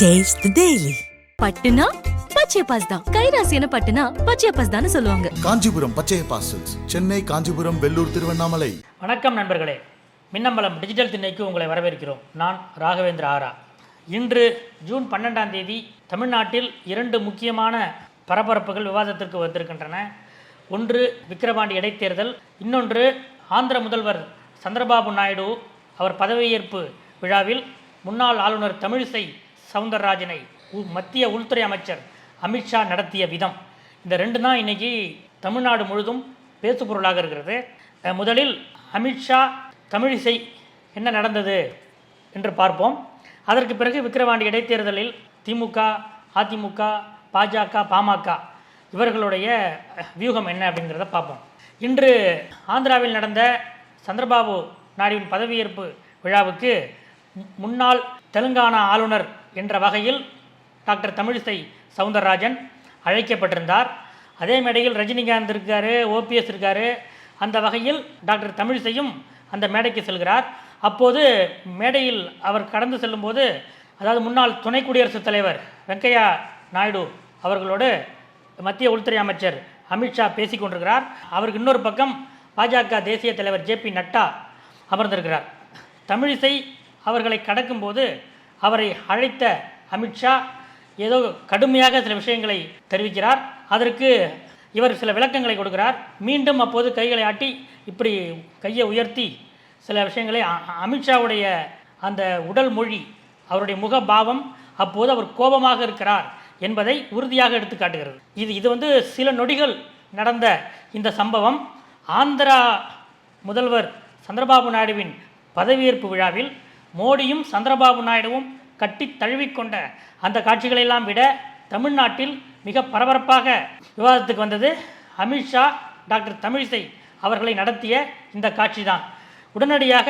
Taste the Daily. பட்டுனா Pachaiyappas தான். கைராசியான பட்டுனா பச்சையப்பாஸ் தான் சொல்லுவாங்க. காஞ்சிபுரம் பச்சைய பாசல்ஸ் சென்னை காஞ்சிபுரம் வெள்ளூர் திருவண்ணாமலை. வணக்கம் நண்பர்களே. மின்னம்பலம் டிஜிட்டல் திண்ணைக்கு உங்களை வரவேற்கிறோம். நான் ராகவேந்திர ஆரா. இன்று ஜூன் பன்னெண்டாம் தேதி தமிழ்நாட்டில் இரண்டு முக்கியமான பரபரப்புகள் விவாதத்திற்கு வந்திருக்கின்றன. ஒன்று விக்கிரவாண்டி இடைத்தேர்தல் இன்னொன்று ஆந்திர முதல்வர் சந்திரபாபு நாயுடு அவர் பதவியேற்பு விழாவில் முன்னாள் ஆளுநர் தமிழிசை சவுந்தரராஜனை உ- மத்திய உள்துறை அமைச்சர் அமித்ஷா நடத்திய விதம். இந்த ரெண்டு தான் இன்னைக்கு தமிழ்நாடு முழுதும் பேசுபொருளாக இருக்கிறது. முதலில் அமித்ஷா தமிழிசை என்ன நடந்தது என்று பார்ப்போம். அதற்கு பிறகு விக்கிரவாண்டி இடைத்தேர்தலில் திமுக அதிமுக பாஜக பாமக இவர்களுடைய வியூகம் என்ன அப்படிங்கிறத பார்ப்போம். இன்று ஆந்திராவில் நடந்த சந்திரபாபு நாயுடுவின் பதவியேற்பு விழாவுக்கு மு- முன்னாள் தெலுங்கானா ஆளுநர் என்ற வகையில் டாக்டர் தமிழிசை சவுந்தரராஜன் அழைக்கப்பட்டிருந்தார். அதே மேடையில் ரஜினிகாந்த் இருக்கார் ஓபிஎஸ் இருக்கார். அந்த வகையில் டாக்டர் தமிழிசையும் அந்த மேடைக்கு செல்கிறார். அப்போது மேடையில் அவர் கடந்து செல்லும்போது அதாவது முன்னாள் துணை குடியரசுத் தலைவர் வெங்கையா நாயுடு அவர்களோடு மத்திய உள்துறை அமைச்சர் அமித்ஷா பேசிக் கொண்டிருக்கிறார். அவருக்கு இன்னொரு பக்கம் பாஜக தேசிய தலைவர் ஜே பி நட்டா அமர்ந்திருக்கிறார். தமிழிசை அவர்களை கடக்கும்போது அவரை அழைத்த அமித்ஷா ஏதோ கடுமையாக சில விஷயங்களை தெரிவிக்கிறார். அதற்கு இவர் சில விளக்கங்களை கொடுக்கிறார். மீண்டும் அப்போது கைகளை ஆட்டி இப்படி கையை உயர்த்தி சில விஷயங்களை அ- அமித்ஷாவுடைய அந்த உடல் மொழி அவருடைய முகபாவம் அப்போது அவர் கோபமாக இருக்கிறார் என்பதை உறுதியாக எடுத்து காட்டுகிறது. இது இது வந்து சில நொடிகள் நடந்த இந்த சம்பவம். ஆந்திரா முதல்வர் சந்திரபாபு நாயுடுவின் பதவியேற்பு விழாவில் மோடியும் சந்திரபாபு நாயுடுவும் கட்டி தழுவிக்கொண்ட அந்த காட்சிகளெல்லாம் விட தமிழ்நாட்டில் மிக பரபரப்பாக விவாதத்துக்கு வந்தது அமித்ஷா டாக்டர் தமிழிசை அவர்களை நடத்திய இந்த காட்சி தான் உடனடியாக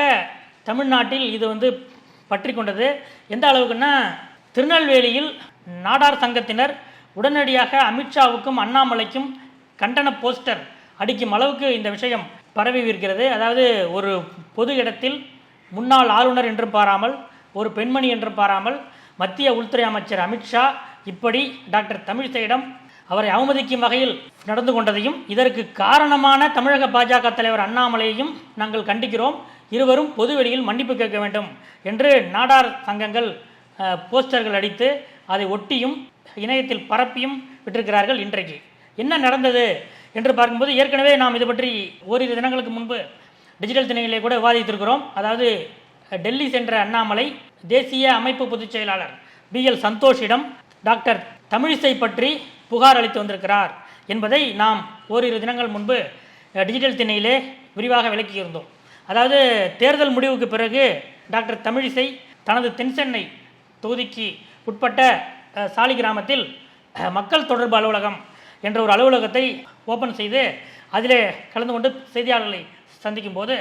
தமிழ்நாட்டில் இது வந்து பற்றி கொண்டது. எந்த அளவுக்குன்னா திருநெல்வேலியில் நாடார் சங்கத்தினர் உடனடியாக அமித்ஷாவுக்கும் அண்ணாமலைக்கும் கண்டன போஸ்டர் அடிக்கும் அளவுக்கு இந்த விஷயம் பரவி இருக்கிறது. அதாவது ஒரு பொது இடத்தில் முன்னாள் ஆளுநர் என்றும் பாராமல் ஒரு பெண்மணி என்றும் பாராமல் மத்திய உள்துறை அமைச்சர் அமித்ஷா இப்படி டாக்டர் தமிழிசையிடம் அவரை அவமதிக்கும் வகையில் நடந்து கொண்டதையும் இதற்கு காரணமான தமிழக பாஜக தலைவர் அண்ணாமலையையும் நாங்கள் கண்டிக்கிறோம். இருவரும் பொதுவெளியில் மன்னிப்பு கேட்க வேண்டும் என்று நாடார் சங்கங்கள் போஸ்டர்கள் அடித்து அதை ஒட்டியும் இணையத்தில் பரப்பியும் விட்டிருக்கிறார்கள் இன்றைக்கு. என்ன நடந்தது என்று பார்க்கும்போது ஏற்கனவே நாம் இது பற்றி ஓரிரு தினங்களுக்கு முன்பு டிஜிட்டல் திணையிலே கூட விவாதித்திருக்கிறோம். அதாவது டெல்லி சென்ற அண்ணாமலை தேசிய அமைப்பு பொதுச் செயலாளர் பி எல் சந்தோஷிடம் டாக்டர் தமிழிசை பற்றி புகார் அளித்து வந்திருக்கிறார் என்பதை நாம் ஓரிரு தினங்கள் முன்பு டிஜிட்டல் திணையிலே விரிவாக விளக்கியிருந்தோம். அதாவது தேர்தல் முடிவுக்கு பிறகு டாக்டர் தமிழிசை தனது தென்சென்னை தொகுதிக்கு உட்பட்ட சாலி கிராமத்தில் மக்கள் தொடர்பு அலுவலகம் என்ற ஒரு அலுவலகத்தை ஓப்பன் செய்து அதிலே கலந்து கொண்டு செய்தியாளர்களை சந்திக்கும் போது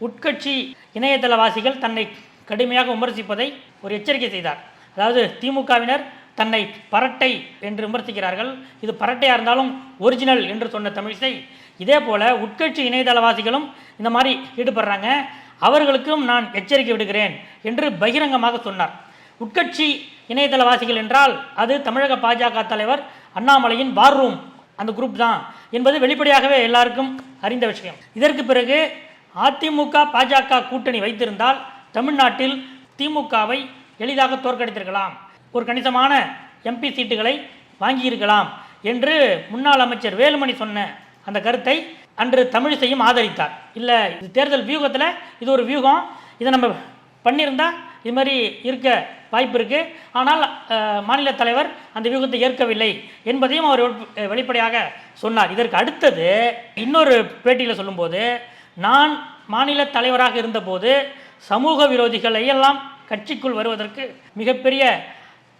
உட்கட்சி இணையதளவாசிகள் தன்னை கடுமையாக விமர்சிப்பதை ஒரு எச்சரிக்கை செய்தார். அதாவது திமுகவினர் தன்னை பரட்டை என்று விமர்சிக்கிறார்கள். இது பரட்டையாக இருந்தாலும் ஒரிஜினல் என்று சொன்ன தமிழிசை இதே போல உட்கட்சி இணையதளவாசிகளும் இந்த மாதிரி ஈடுபடுறாங்க. அவர்களுக்கும் நான் எச்சரிக்கை விடுகிறேன் என்று பகிரங்கமாக சொன்னார். உட்கட்சி இணையதளவாசிகள் என்றால் அது தமிழக பாஜக தலைவர் அண்ணாமலையின் பார்ரூம் அந்த குரூப் தான் என்பது வெளிப்படையாகவே எல்லாருக்கும் அறிந்த விஷயம். இதற்கு பிறகு அதிமுக பாஜக கூட்டணி வைத்திருந்தால் தமிழ்நாட்டில் திமுகவை எளிதாக தோற்கடித்திருக்கலாம். ஒரு கணிசமான எம்பி சீட்டுகளை வாங்கியிருக்கலாம் என்று முன்னாள் அமைச்சர் வேலுமணி சொன்ன அந்த கருத்தை அன்று தமிழிசையும் ஆதரித்தார். இல்லை இது தேர்தல் வியூகத்தில் இது ஒரு வியூகம். இதை நம்ம பண்ணியிருந்தால் இது மாதிரி இருக்க வாய்ப்பு இருக்குது ஆனால் மாநில தலைவர் அந்த வியூகத்தை ஏற்கவில்லை என்பதையும் அவர் வெளி- வெளிப்படையாக சொன்னார். இதற்கு அடுத்தது இன்னொரு பேட்டியில் சொல்லும்போது நான் மாநில தலைவராக இருந்தபோது சமூக விரோதிகளை எல்லாம் கட்சிக்குள் வருவதற்கு மிகப்பெரிய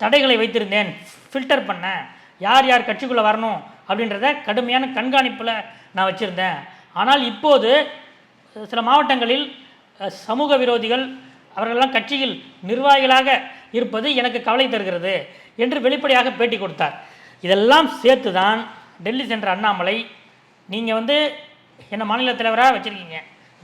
தடைகளை வைத்திருந்தேன். ஃபில்டர் பண்ணேன் யார் யார் கட்சிக்குள்ளே வரணும் அப்படின்றத கடுமையான கண்காணிப்பில் நான் வச்சுருந்தேன். ஆனால் இப்போது சில மாவட்டங்களில் சமூக விரோதிகள் அவர்களெல்லாம் கட்சியில் நிர்வாகிகளாக இருப்பது எனக்கு கவலை தருகிறது என்று வெளிப்படையாக பேட்டி கொடுத்தார். இதெல்லாம் சேர்த்து தான் டெல்லி சென்ற அண்ணாமலை நீங்கள் வந்து என்னை மாநில தலைவராக வச்சுருக்கீங்க.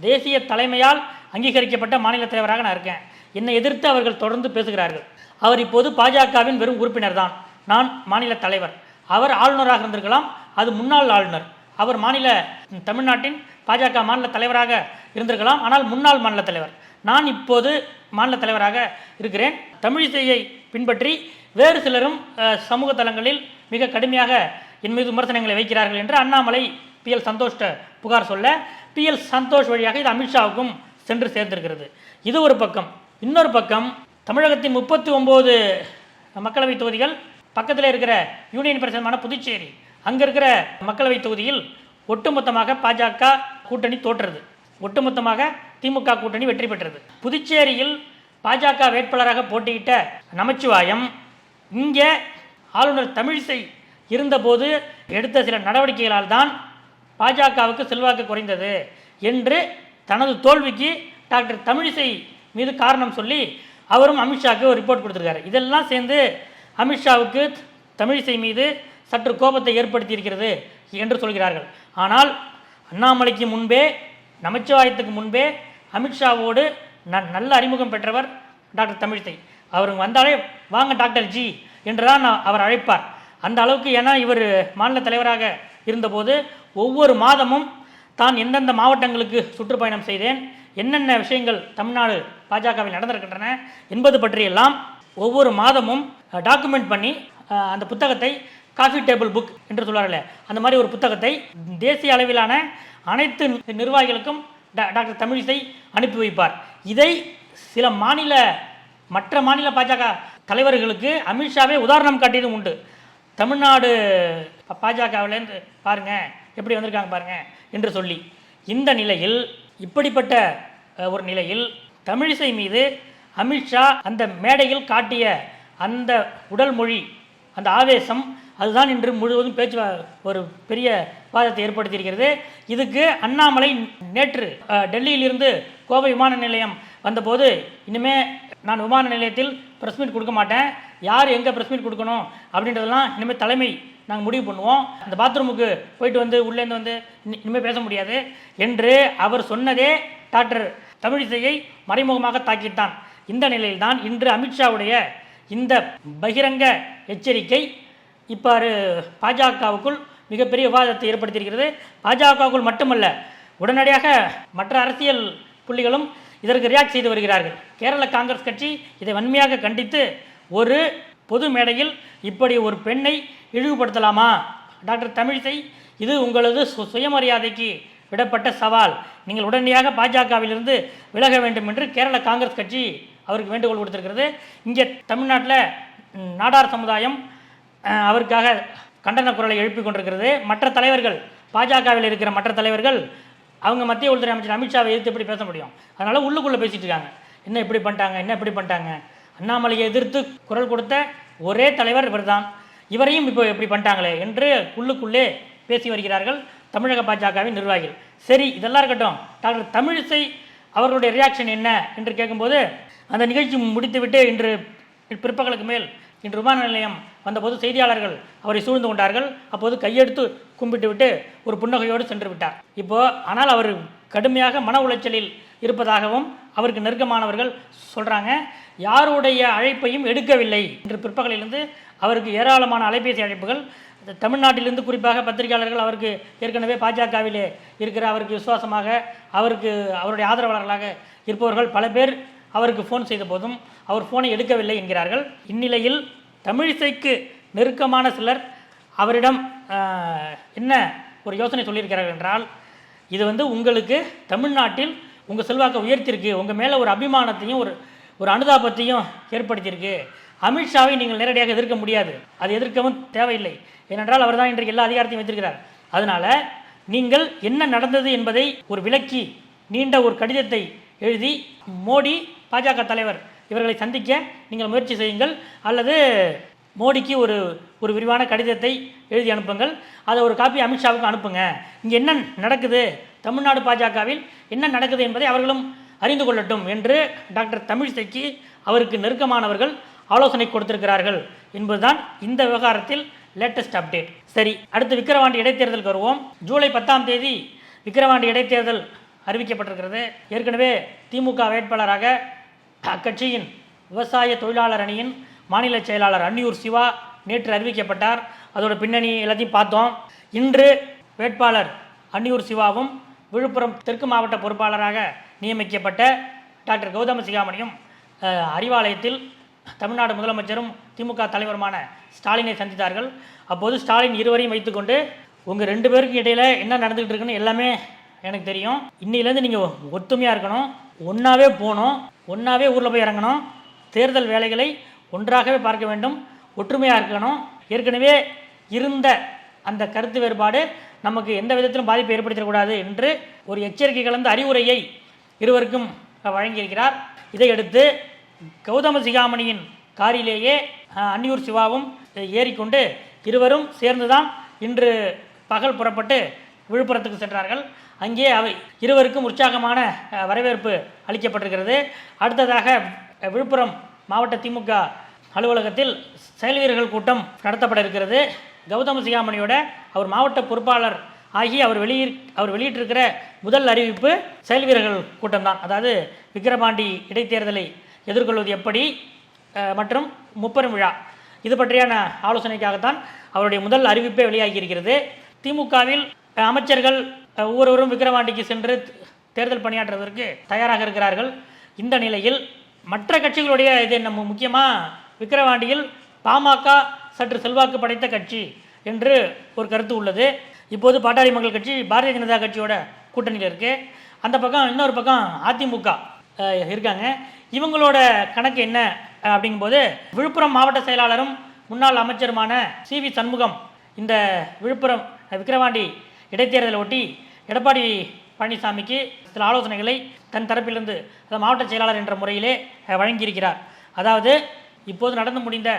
தேசிய தலைமையால் அங்கீகரிக்கப்பட்ட மாநில தலைவராக நான் இருக்கேன். என்னை எதிர்த்து அவர்கள் தொடர்ந்து பேசுகிறார்கள். அவர் இப்போது பாஜகவின் வெறும் உறுப்பினர் தான் நான் மாநில தலைவர். அவர் ஆளுநராக இருந்திருக்கலாம் அது முன்னாள் ஆளுநர். அவர் மாநில தமிழ்நாட்டின் பாஜக மாநில தலைவராக இருந்திருக்கலாம் ஆனால் முன்னாள் மாநில தலைவர். நான் இப்போது மாநில தலைவராக இருக்கிறேன். தமிழிசையை பின்பற்றி வேறு சிலரும் சமூக தளங்களில் மிக கடுமையாக என் மீது விமர்சனங்களை வைக்கிறார்கள் என்று அண்ணாமலை பி. எல். சந்தோஷ்ட புகார் சொல்ல பி. எல். சந்தோஷ் வழியாக இது அமித்ஷாவுக்கும் சென்று சேர்ந்திருக்கிறது. இது ஒரு பக்கம். இன்னொரு பக்கம் தமிழகத்தின் முப்பத்தி ஒம்பது மக்களவை தொகுதிகள் பக்கத்தில் இருக்கிற யூனியன் பிரதேசமான புதுச்சேரி அங்கே இருக்கிற மக்களவை தொகுதியில் ஒட்டுமொத்தமாக பாஜக கூட்டணி தோற்றது. ஒட்டுமொத்தமாக திமுக கூட்டணி வெற்றி பெற்றது. புதுச்சேரியில் பாஜக வேட்பாளராக போட்டியிட்ட நமச்சிவாயம் இங்கே ஆளுநர் தமிழிசை இருந்தபோது எடுத்த சில நடவடிக்கைகளால் தான் பாஜகவுக்கு செல்வாக்கு குறைந்தது என்று தனது தோல்விக்கு டாக்டர் தமிழிசை மீது காரணம் சொல்லி அவரும் அமித்ஷாவுக்கு ஒரு ரிப்போர்ட் கொடுத்துருக்காரு. இதெல்லாம் சேர்ந்து அமித்ஷாவுக்கு தமிழிசை மீது சற்று கோபத்தை ஏற்படுத்தியிருக்கிறது என்று சொல்கிறார்கள். ஆனால் அண்ணாமலைக்கு முன்பே நமச்சிவாயத்துக்கு முன்பே அமித்ஷாவோடு ந நல்ல அறிமுகம் பெற்றவர் டாக்டர் தமிழ்த்தை அவர் வந்தாலே வாங்க டாக்டர் ஜி என்றுதான் நான் அவர் அழைப்பார். அந்த அளவுக்கு ஏன்னா இவர் மாநில தலைவராக இருந்தபோது ஒவ்வொரு மாதமும் தான் எந்தெந்த மாவட்டங்களுக்கு சுற்றுப்பயணம் செய்தேன் என்னென்ன விஷயங்கள் தமிழ்நாடு பாஜகவில் நடந்திருக்கின்றன என்பது பற்றியெல்லாம் ஒவ்வொரு மாதமும் டாக்குமெண்ட் பண்ணி அந்த புத்தகத்தை காஃபி டேபிள் புக் என்று சொல்வார்களே அந்த மாதிரி ஒரு புத்தகத்தை தேசிய அளவிலான அனைத்து நிர்வாகிகளுக்கும் டாக்டர் தமிழிசை அனுப்பி வைப்பார். இதை சில மாநில மற்ற மாநில பாஜக தலைவர்களுக்கு அமித்ஷாவே உதாரணம் காட்டியதும் உண்டு. தமிழ்நாடு பாஜகவிலேருந்து பாருங்க எப்படி வந்திருக்காங்க பாருங்க என்று சொல்லி. இந்த நிலையில் இப்படிப்பட்ட ஒரு நிலையில் தமிழிசை மீது அமித்ஷா அந்த மேடையில் காட்டிய அந்த உடல் மொழி அந்த ஆவேசம் அதுதான் இன்று முழுவதும் பேச்சு ஒரு பெரிய வாதத்தை ஏற்படுத்தியிருக்கிறது. இதுக்கு அண்ணாமலை நேற்று டெல்லியிலிருந்து கோவை விமான நிலையம் வந்தபோது இனிமே நான் விமான நிலையத்தில் ப்ரெஸ் மீட் கொடுக்க மாட்டேன். யார் எங்கே ப்ரெஸ் மீட் கொடுக்கணும் அப்படின்றதெல்லாம் இனிமேல் தலைமை நாங்கள் முடிவு பண்ணுவோம். அந்த பாத்ரூமுக்கு போயிட்டு வந்து உள்ளேருந்து வந்து இனிமேல் பேச முடியாது என்று அவர் சொன்னதே டாக்டர் தமிழிசையை மறைமுகமாக தாக்கித்தான் இந்த நிலையில்தான் இன்று அமித்ஷாவுடைய இந்த பகிரங்க எச்சரிக்கை இப்பாறு பாஜகவுக்குள் மிகப்பெரிய விவாதத்தை ஏற்படுத்தியிருக்கிறது. பாஜகவுக்குள் மட்டுமல்ல உடனடியாக மற்ற அரசியல் புள்ளிகளும் இதற்கு ரியாக்ட் செய்து வருகிறார்கள். கேரள காங்கிரஸ் கட்சி இதை வன்மையாக கண்டித்து ஒரு பொது மேடையில் இப்படி ஒரு பெண்ணை இழிவுபடுத்தலாமா? டாக்டர் தமிழிசை இது உங்களது சு சுயமரியாதைக்கு விடப்பட்ட சவால். நீங்கள் உடனடியாக பாஜகவிலிருந்து விலக வேண்டும் என்று கேரள காங்கிரஸ் கட்சி அவருக்கு வேண்டுகோள் கொடுத்திருக்கிறது இங்கே தமிழ்நாட்டில் நாடார் சமுதாயம் அவருக்காக கண்டன குரலை எழுப்பிக் கொண்டிருக்கிறது. மற்ற தலைவர்கள் பாஜகவில் இருக்கிற மற்ற தலைவர்கள் அவங்க மத்திய உள்துறை அமைச்சர் அமித்ஷாவை எதிர்த்து எப்படி பேச முடியும்? அதனால் உள்ளுக்குள்ளே பேசிட்டு இருக்காங்க. என்ன இப்படி பண்ணிட்டாங்க என்ன இப்படி பண்ணிட்டாங்க? அண்ணாமலையை எதிர்த்து குரல் கொடுத்த ஒரே தலைவர் இவர்தான். இவரையும் இப்போ எப்படி பண்ணிட்டாங்களே என்று உள்ளுக்குள்ளே பேசி வருகிறார்கள் தமிழக பாஜகவின் நிர்வாகிகள். சரி இதெல்லாம் இருக்கட்டும். டாக்டர் தமிழிசை அவர்களுடைய ரியாக்ஷன் என்ன என்று கேட்கும்போது அந்த நிகழ்ச்சி முடித்துவிட்டு இன்று பிற்பகலுக்கு மேல் இன்று விமான நிலையம் வந்தபோது செய்தியாளர்கள் அவரை சூழ்ந்து கொண்டார்கள். அப்போது கையெடுத்து கும்பிட்டு விட்டு ஒரு புன்னகையோடு சென்று விட்டார். இப்போ ஆனால் அவர் கடுமையாக மன உளைச்சலில் இருப்பதாகவும் அவருக்கு நெருக்கமானவர்கள் சொல்கிறாங்க யாருடைய அழைப்பையும் எடுக்கவில்லை இன்று பிற்பகலிலிருந்து அவருக்கு ஏராளமான அலைபேசி அழைப்புகள். தமிழ்நாட்டிலிருந்து குறிப்பாக பத்திரிகையாளர்கள் அவருக்கு ஏற்கனவே பாஜகவிலே இருக்கிற அவருக்கு விசுவாசமாக அவருக்கு அவருடைய ஆதரவாளர்களாக இருப்பவர்கள் பல பேர் அவருக்கு ஃபோன் செய்த போதும் அவர் ஃபோனை எடுக்கவில்லை என்கிறார்கள். இந்நிலையில் தமிழிசைக்கு நெருக்கமான சிலர் அவரிடம் என்ன ஒரு யோசனை சொல்லியிருக்கிறார்கள் என்றால் இது வந்து உங்களுக்கு தமிழ்நாட்டில் உங்கள் செல்வாக்கை உயர்த்தியிருக்கு உங்கள் மேலே ஒரு அபிமானத்தையும் ஒரு ஒரு அனுதாபத்தையும் ஏற்படுத்தியிருக்கு. அமித்ஷாவை நீங்கள் நேரடியாக எதிர்க்க முடியாது. அது எதிர்க்கவும் தேவையில்லை. ஏனென்றால் அவர் தான் இன்றைக்கு எல்லா அதிகாரத்தையும் வைத்திருக்கிறார். அதனால் நீங்கள் என்ன நடந்தது என்பதை ஒரு விளக்கி நீண்ட ஒரு கடிதத்தை எழுதி மோடி பாஜக தலைவர் இவர்களை சந்திக்க நீங்கள் முயற்சி செய்யுங்கள். அல்லது மோடிக்கு ஒரு ஒரு விரிவான கடிதத்தை எழுதி அனுப்புங்கள். அதை ஒரு காப்பி அமித்ஷாவுக்கு அனுப்புங்க. இங்கே என்ன நடக்குது? தமிழ்நாடு பாஜகவில் என்ன நடக்குது என்பதை அவர்களும் அறிந்து கொள்ளட்டும் என்று டாக்டர் தமிழிசைக்கு அவருக்கு நெருக்கமானவர்கள் ஆலோசனை கொடுத்திருக்கிறார்கள் என்பதுதான் இந்த விவகாரத்தில் லேட்டஸ்ட் அப்டேட் சரி அடுத்து விக்கிரவாண்டி இடைத்தேர்தலுக்கு வருவோம் ஜூலை பத்தாம் தேதி விக்கிரவாண்டி இடைத்தேர்தல் அறிவிக்கப்பட்டிருக்கிறது. ஏற்கனவே திமுக வேட்பாளராக அக்கட்சியின் விவசாய தொழிலாளர் அணியின் மாநில செயலாளர் அன்னியூர் சிவா நேற்று அறிவிக்கப்பட்டார். அதோட பின்னணி எல்லாத்தையும் பார்த்தோம். இன்று வேட்பாளர் அன்னியூர் சிவாவும் விழுப்புரம் தெற்கு மாவட்ட பொறுப்பாளராக நியமிக்கப்பட்ட டாக்டர் கௌதம சிகாமணியும் அறிவாலயத்தில் தமிழ்நாடு முதலமைச்சரும் திமுக தலைவருமான ஸ்டாலினை சந்தித்தார்கள். அப்போது ஸ்டாலின் இருவரையும் வைத்துக்கொண்டு உங்கள் ரெண்டு பேருக்கு இடையில் என்ன நடந்துகிட்டு இருக்குன்னு எல்லாமே எனக்கு தெரியும். இன்னிலேருந்து நீங்கள் ஒத்துமையாக இருக்கணும். ஒன்றாவே போகணும். ஒன்றாவே ஊரில் போய் இறங்கணும். தேர்தல் வேலைகளை ஒன்றாகவே பார்க்க வேண்டும். ஒற்றுமையாக இருக்கணும். ஏற்கனவே இருந்த அந்த கருத்து வேறுபாடு நமக்கு எந்த விதத்திலும் பாதிப்பை ஏற்படுத்தக்கூடாது என்று ஒரு எச்சரிக்கை கலந்த அறிவுரையை இருவருக்கும் வழங்கியிருக்கிறார். இதையடுத்து கௌதம சிகாமணியின் காரிலேயே அன்னியூர் சிவாவும் ஏறிக்கொண்டு இருவரும் சேர்ந்துதான் இன்று பகல் புறப்பட்டு விழுப்புரத்துக்கு சென்றார்கள். அங்கே அவை இருவருக்கும் உற்சாகமான வரவேற்பு அளிக்கப்பட்டிருக்கிறது. அடுத்ததாக விழுப்புரம் மாவட்ட திமுக அலுவலகத்தில் செயல் வீரர்கள் கூட்டம் நடத்தப்பட இருக்கிறது கௌதம சிகாமணியோட அவர் மாவட்ட பொறுப்பாளர் ஆகி அவர் வெளியிற் அவர் வெளியிட்டிருக்கிற முதல் அறிவிப்பு செயல் வீரர்கள் கூட்டம்தான் அதாவது விக்கிரபாண்டி இடைத்தேர்தலை எதிர்கொள்வது எப்படி மற்றும் முப்பெரும் விழா. இது பற்றியான ஆலோசனைக்காகத்தான் அவருடைய முதல் அறிவிப்பே வெளியாகி இருக்கிறது திமுகவில் அமைச்சர்கள் ஒவ்வொருவரும் விக்கிரவாண்டிக்கு சென்று தேர்தல் பணியாற்றுவதற்கு தயாராக இருக்கிறார்கள். இந்த நிலையில் மற்ற கட்சிகளுடைய இது நம்ம முக்கியமாக விக்கிரவாண்டியில் பாமக சற்று செல்வாக்கு படைத்த கட்சி என்று ஒரு கருத்து உள்ளது. இப்போது பாட்டாளி மக்கள் கட்சி பாரதிய ஜனதா கட்சியோட கூட்டணியில் இருக்கு. அந்த பக்கம் இன்னொரு பக்கம் அதிமுக இருக்காங்க. இவங்களோட கணக்கு என்ன அப்படிங்கும்போது விழுப்புரம் மாவட்ட செயலாளரும் முன்னாள் அமைச்சருமான சி வி சண்முகம் இந்த விழுப்புரம் விக்கிரவாண்டி இடைத்தேர்தலை ஒட்டி எடப்பாடி பழனிசாமிக்கு சில ஆலோசனைகளை தன் தரப்பிலிருந்து அதாவது மாவட்ட செயலாளர் என்ற முறையிலே வழங்கியிருக்கிறார். அதாவது இப்போது நடந்து முடிந்த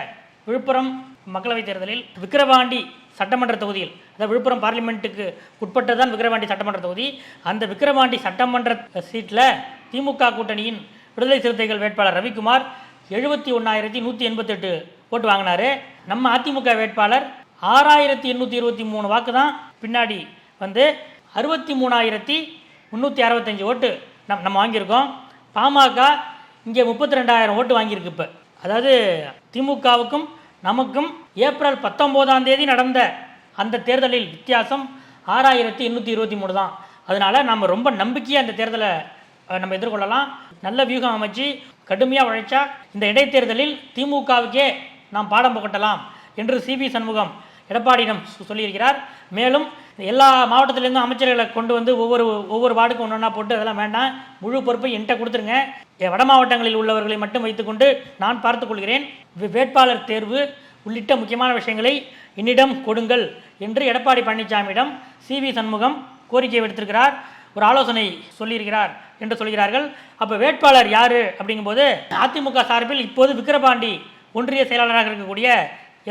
விழுப்புரம் மக்களவைத் தேர்தலில் விக்கிரவாண்டி சட்டமன்ற தொகுதியில் அதாவது விழுப்புரம் பார்லிமெண்ட்டுக்கு உட்பட்டதான் விக்கிரவாண்டி சட்டமன்ற தொகுதி. அந்த விக்கிரவாண்டி சட்டமன்ற சீட்டில் திமுக கூட்டணியின் விடுதலை சிறுத்தைகள் வேட்பாளர் ரவிக்குமார் எழுபத்தி ஒன்றாயிரத்தி நூற்றி எண்பத்தெட்டு ஓட்டு வாங்கினாரு. நம்ம அதிமுக வேட்பாளர் ஆறாயிரத்தி எண்ணூற்றி இருபத்தி மூணு வாக்கு தான் பின்னாடி வந்து அறுபத்தி மூணாயிரத்தி முந்நூற்றி அறுபத்தஞ்சி ஓட்டு நம் நம்ம வாங்கியிருக்கோம். பாமக இங்கே முப்பத்தி ரெண்டாயிரம் ஓட்டு வாங்கியிருக்கு இப்போ. அதாவது திமுகவுக்கும் நமக்கும் ஏப்ரல் பத்தொம்போதாம் தேதி நடந்த அந்த தேர்தலில் வித்தியாசம் ஆறாயிரத்தி எண்ணூற்றி இருபத்தி மூணு தான். அதனால் நம்ம ரொம்ப நம்பிக்கையாக அந்த தேர்தலை நம்ம எதிர்கொள்ளலாம். நல்ல வியூகம் அமைச்சு கடுமையாக உழைச்சா இந்த இடைத்தேர்தலில் திமுகவுக்கே நாம் பாடம் புகட்டலாம் என்று சிபி சண்முகம் எடப்பாடியிடம் சொல்லியிருக்கிறார். மேலும் எல்லா மாவட்டத்திலேருந்தும் அமைச்சர்களை கொண்டு வந்து ஒவ்வொரு ஒவ்வொரு வார்டுக்கும் ஒன்று ஒன்றா போட்டு அதெல்லாம் வேண்டாம். முழு பொறுப்பை என்கிட்ட கொடுத்துருங்க. வட மாவட்டங்களில் உள்ளவர்களை மட்டும் வைத்துக்கொண்டு நான் பார்த்துக்கொள்கிறேன். வேட்பாளர் தேர்வு உள்ளிட்ட முக்கியமான விஷயங்களை என்னிடம் கொடுங்கள் என்று எடப்பாடி பழனிசாமியிடம் சி. வி. சண்முகம் கோரிக்கை விடுத்திருக்கிறார். ஒரு ஆலோசனை சொல்லியிருக்கிறார் என்று சொல்கிறார்கள். அப்போ வேட்பாளர் யார் அப்படிங்கும்போது அதிமுக சார்பில் இப்போது விக்கிரபாண்டி ஒன்றிய செயலாளராக இருக்கக்கூடிய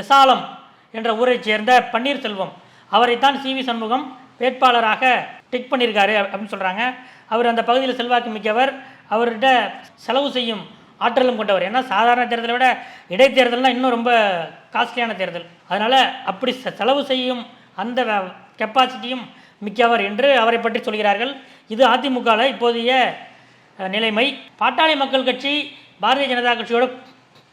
எசாலம் என்ற ஊரைச் சேர்ந்த பன்னீர்செல்வம் அவரைத்தான் சி. வி. சண்முகம் வேட்பாளராக டிக் பண்ணியிருக்காரு அப்படின்னு சொல்கிறாங்க அவர் அந்த பகுதியில் செல்வாக்கு மிக்கவர். அவர்கிட்ட செலவு செய்யும் ஆற்றலும் கொண்டவர். ஏன்னா சாதாரண தேர்தலை விட இடைத்தேர்தல்னால் இன்னும் ரொம்ப காஸ்ட்லியான தேர்தல். அதனால் அப்படி செ- செலவு செய்யும் அந்த கெப்பாசிட்டியும் மிக்கவர் என்று அவரை பற்றி சொல்கிறார்கள். இது அதிமுகவில் இப்போதைய நிலைமை. பாட்டாளி மக்கள் கட்சி பாரதிய ஜனதா கட்சியோட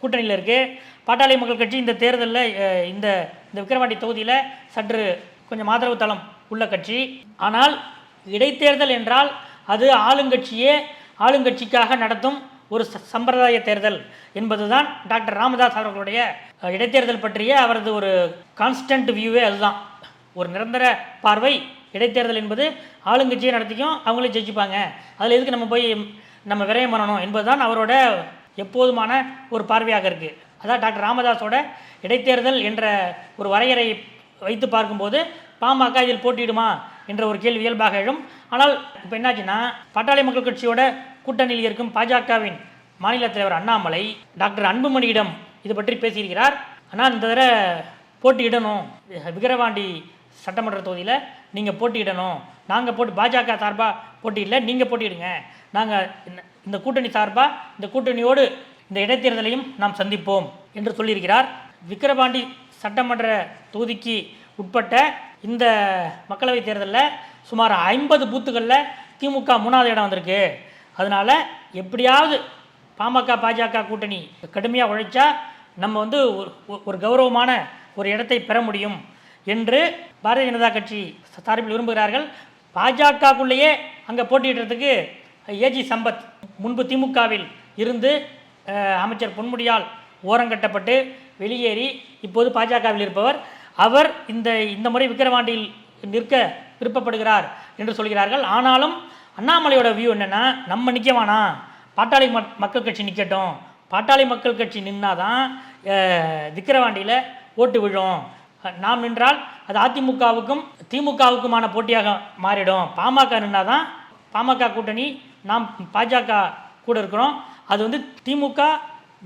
கூட்டணியில் இருக்குது பாட்டாளி மக்கள் கட்சி இந்த தேர்தலில் இந்த இந்த விக்கிரவாண்டி தொகுதியில் சற்று கொஞ்சம் ஆதரவு தளம் உள்ள கட்சி. ஆனால் இடைத்தேர்தல் என்றால் அது ஆளுங்கட்சியே ஆளுங்கட்சிக்காக நடத்தும் ஒரு ச- சம்பிரதாய தேர்தல் என்பதுதான் டாக்டர் ராமதாஸ் அவர்களுடைய இடைத்தேர்தல் பற்றிய அவரது ஒரு கான்ஸ்டன்ட் வியூவே அதுதான். ஒரு நிரந்தர பார்வை இடைத்தேர்தல் என்பது ஆளுங்கட்சியை நடத்திக்கும் அவங்களே ஜெயிச்சுப்பாங்க. அதில் எதுக்கு நம்ம போய் நம்ம விரயம் பண்ணணும் என்பதுதான் அவரோட எப்போதுமான ஒரு பார்வையாக இருக்குது அதான் டாக்டர் ராமதாஸோட இடைத்தேர்தல் என்ற ஒரு வரையறை வைத்து பார்க்கும்போது பாமக இதில் போட்டியிடுமா என்ற ஒரு கேள்வி இயல்பாக எழும். ஆனால் இப்போ என்னாச்சுன்னா பட்டாளி மக்கள் கட்சியோட கூட்டணியில் இருக்கும் பாஜகவின் மாநில தலைவர் அண்ணாமலை டாக்டர் அன்புமணியிடம் இது பற்றி பேசியிருக்கிறார். ஆனால் இந்த தடவை போட்டியிடணும். விக்கிரவாண்டி சட்டமன்ற தொகுதியில் நீங்கள் போட்டியிடணும். நாங்கள் போட்டு பாஜக சார்பாக போட்டியிடல நீங்கள் போட்டியிடுங்க. நாங்கள் இந்த கூட்டணி சார்பாக இந்த கூட்டணியோடு இந்த இடைத்தேர்தலையும் நாம் சந்திப்போம் என்று சொல்லியிருக்கிறார். விக்கிரபாண்டி சட்டமன்ற தொகுதிக்கு உட்பட்ட இந்த மக்களவைத் தேர்தலில் சுமார் ஐம்பது பூத்துகளில் திமுக மூணாவது இடம் வந்திருக்கு. அதனால் எப்படியாவது பாமக பாஜக கூட்டணி கடுமையாக உழைச்சா நம்ம வந்து ஒரு ஒரு- கௌரவமான ஒரு இடத்தை பெற முடியும் என்று பாரதிய ஜனதா கட்சி சார்பில் விரும்புகிறார்கள். பாஜகக்குள்ளேயே அங்கே போட்டியிடுறதுக்கு ஏஜி சம்பத் முன்பு திமுகவில் இருந்து அமைச்சர் பொன்முடியால் ஓரங்கட்டப்பட்டு வெளியேறி இப்போது பாஜகவில் இருப்பவர். அவர் இந்த இந்த முறை விக்கிரவாண்டியில் நிற்க விருப்பப்படுகிறார் என்று சொல்கிறார்கள். ஆனாலும் அண்ணாமலையோட வியூ என்னென்னா நம்ம நிற்க வேணாம் பாட்டாளி மக் மக்கள் கட்சி நிற்கட்டும் பாட்டாளி மக்கள் கட்சி நின்னாதான் தான் விக்கிரவாண்டியில் ஓட்டு விழும். நாம் நின்றால் அது அதிமுகவுக்கும் திமுகவுக்குமான போட்டியாக மாறிடும். பாமக நின்னாதான் பாமக கூட்டணி நாம் பாஜக கூட இருக்கிறோம். அது வந்து திமுக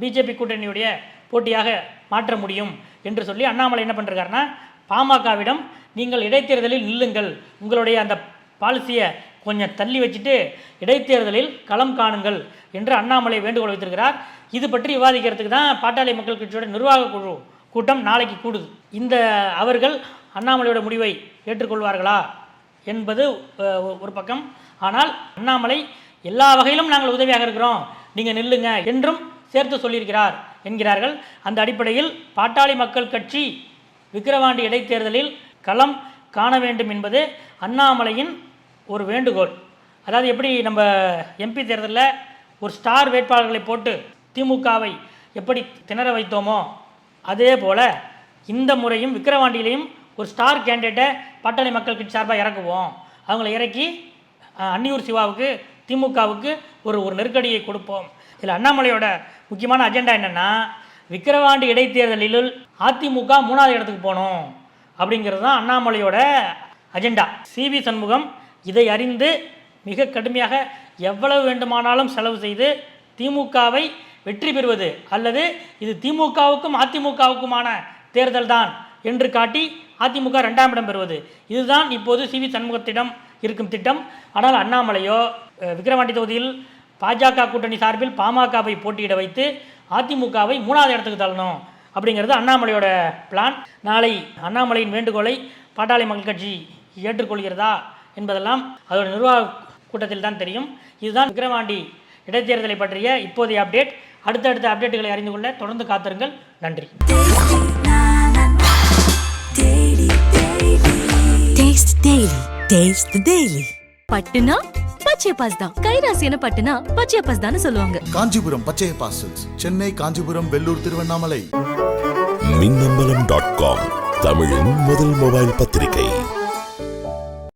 பிஜேபி கூட்டணியுடைய போட்டியாக மாற்ற முடியும் என்று சொல்லி அண்ணாமலை என்ன பண்ணுறாருன்னா பாமகவிடம் நீங்கள் இடைத்தேர்தலில் நில்லுங்கள் உங்களுடைய அந்த பாலிசியை கொஞ்சம் தள்ளி வச்சுட்டு இடைத்தேர்தலில் களம் காணுங்கள் என்று அண்ணாமலை வேண்டுகோள் வைத்திருக்கிறார் இது பற்றி விவாதிக்கிறதுக்கு தான் பாட்டாளி மக்கள் கட்சியோட நிர்வாக குழு கூட்டம் நாளைக்கு கூடுது. இந்த அவர்கள் அண்ணாமலையோட முடிவை ஏற்றுக்கொள்வார்களா என்பது ஒரு பக்கம். ஆனால் அண்ணாமலை எல்லா வகையிலும் நாங்கள் உதவியாக இருக்கிறோம். நீங்கள் நில்லுங்க என்றும் சேர்த்து சொல்லியிருக்கிறார் என்கிறார்கள். அந்த அடிப்படையில் பாட்டாளி மக்கள் கட்சி விக்கிரவாண்டி இடைத்தேர்தலில் களம் காண வேண்டும் என்பது அண்ணாமலையின் ஒரு வேண்டுகோள். அதாவது எப்படி நம்ம எம்பி தேர்தலில் ஒரு ஸ்டார் வேட்பாளர்களை போட்டு திமுகவை எப்படி திணற வைத்தோமோ அதே போல் இந்த முறையும் விக்கிரவாண்டியிலையும் ஒரு ஸ்டார் கேண்டிடேட்டை பாட்டாளி மக்கள் கட்சி சார்பாக இறக்குவோம். அவங்கள இறக்கி அன்னியூர் சிவாவுக்கு திமுகவுக்கு ஒரு ஒரு நெருக்கடியை கொடுப்போம். இதில் அண்ணாமலையோட முக்கியமான அஜெண்டா என்னென்னா விக்கிரவாண்டி இடைத்தேர்தலில் அதிமுக மூணாவது இடத்துக்கு போகணும். அப்படிங்கிறது தான் அண்ணாமலையோட அஜெண்டா சிவி சண்முகம் இதை அறிந்து மிக கடுமையாக எவ்வளவு வேண்டுமானாலும் செலவு செய்து திமுகவை வெற்றி பெறுவது அல்லது இது திமுகவுக்கும் அதிமுகவுக்குமான தேர்தல் தான் என்று காட்டி அதிமுக ரெண்டாம் இடம் பெறுவது. இதுதான் இப்போது சிவி சண்முகத்திடம் இருக்கும் திட்டம். ஆனால் அண்ணாமலையோ விக்கிரவாண்டி தொகுதியில் பாஜக கூட்டணி சார்பில் பாமகவை போட்டியிட வைத்து அதிமுகவை மூணாவது இடத்துக்கு தள்ளணும் அப்படிங்கிறது அண்ணாமலையோட பிளான் நாளை அண்ணாமலையின் வேண்டுகோளை பாட்டாளி மக்கள் கட்சி ஏற்றுக்கொள்கிறதா என்பதெல்லாம் அதோட நிர்வாக கூட்டத்தில் தான் தெரியும் இதுதான் விக்கிரவாண்டி இடைத்தேர்தலை பற்றிய இப்போதைய அப்டேட் அடுத்தடுத்த அப்டேட்டுகளை அறிந்து கொள்ள தொடர்ந்து காத்திருங்கள் நன்றி Taste Daily. Taste the Daily. பட்டுனா Pachaiyappas தான். கைராசியான பட்டுனா பச்சையப்பாஸ் தானே சொல்லுவாங்க. Kanchipuram பச்சைய parcels Chennai Kanchipuram Vellore Tiruvannamalai. Minnambalam dot com தமிழின் முதல் மொபைல் பத்திரிகை.